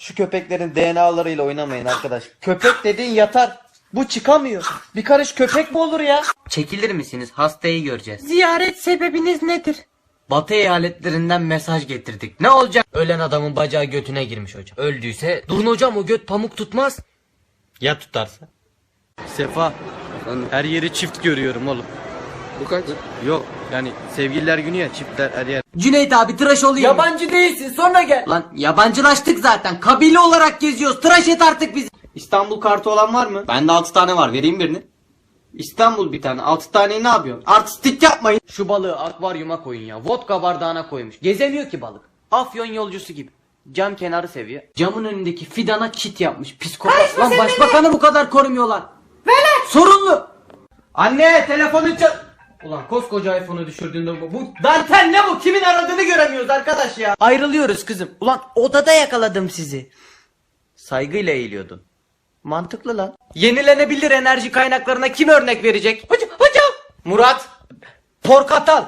Şu köpeklerin DNA'larıyla oynamayın arkadaş. Köpek dediğin yatar. Bu çıkamıyor. Bir karış köpek mi olur ya? Çekilir misiniz? Hastayı göreceğiz. Ziyaret sebebiniz nedir? Batı eyaletlerinden mesaj getirdik. Ne olacak? Ölen adamın bacağı götüne girmiş hocam. Öldüyse durun hocam o göt pamuk tutmaz. Ya tutarsa? Sefa. Her yeri çift görüyorum oğlum. Bu kaç? Yok yani sevgililer günü ya çiftler her yer. Cüneyt abi tıraş olayım. Yabancı değilsin sonra gel. Lan yabancılaştık zaten. Kabile olarak geziyoruz. Tıraş et artık bizi. İstanbul kartı olan var mı? Bende 6 tane var. Vereyim birini. İstanbul bir tane. 6 taneyi ne yapıyorsun? Artistik yapmayın. Şu balığı akvaryuma koyun ya. Vodka bardağına koymuş. Gezemiyor ki balık. Afyon yolcusu gibi. Cam kenarı seviyor. Camın önündeki fidana çit yapmış. Psikopat. Lan başbakanı bu kadar korumuyorlar. Sorunlu. Anne telefonu çal... Ulan koskoca iPhone'u düşürdüğünde bu, bu dantel ne bu? Kimin aradığını göremiyoruz arkadaş ya. Ayrılıyoruz kızım. Ulan odada yakaladım sizi. Saygıyla eğiliyordun. Mantıklı lan. Yenilenebilir enerji kaynaklarına kim örnek verecek? Hocam, hocam. Murat. Porkatal.